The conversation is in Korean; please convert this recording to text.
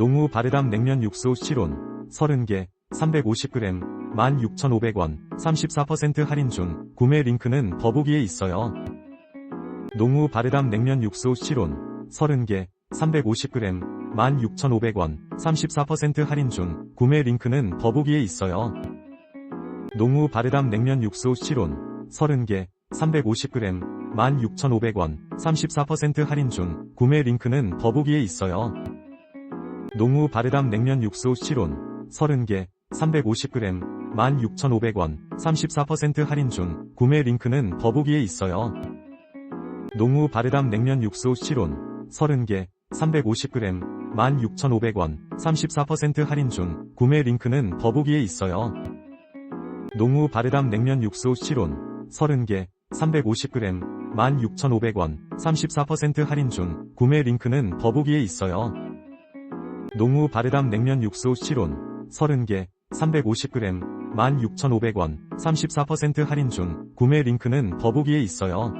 농우 바르담 냉면 육수 실온 30개 350g 16,500원 34% 할인 중 구매 링크는 더보기에 있어요. 농우 바르담 냉면 육수 실온 30개 350g 16,500원 34% 할인 중 구매 링크는 더보기에 있어요. 농우 바르담 냉면 육수 실온 30개 350g 16,500원 34% 할인 중 구매 링크는 더보기에 있어요. 농우 바르담 냉면 육수 실온 30개 350g 16,500원 34% 할인 중 구매 링크는 더보기에 있어요. 농우 바르담 냉면 육수 실온 30개 350g 16,500원 34% 할인 중 구매 링크는 더보기에 있어요. 농우 바르담 냉면 육수 실온 30개 350g 16,500원 34% 할인 중 구매 링크는 더보기에 있어요. 농우 바르담 냉면 육수 실온 30개 350g 16,500원 34% 할인 중 구매 링크는 더보기에 있어요.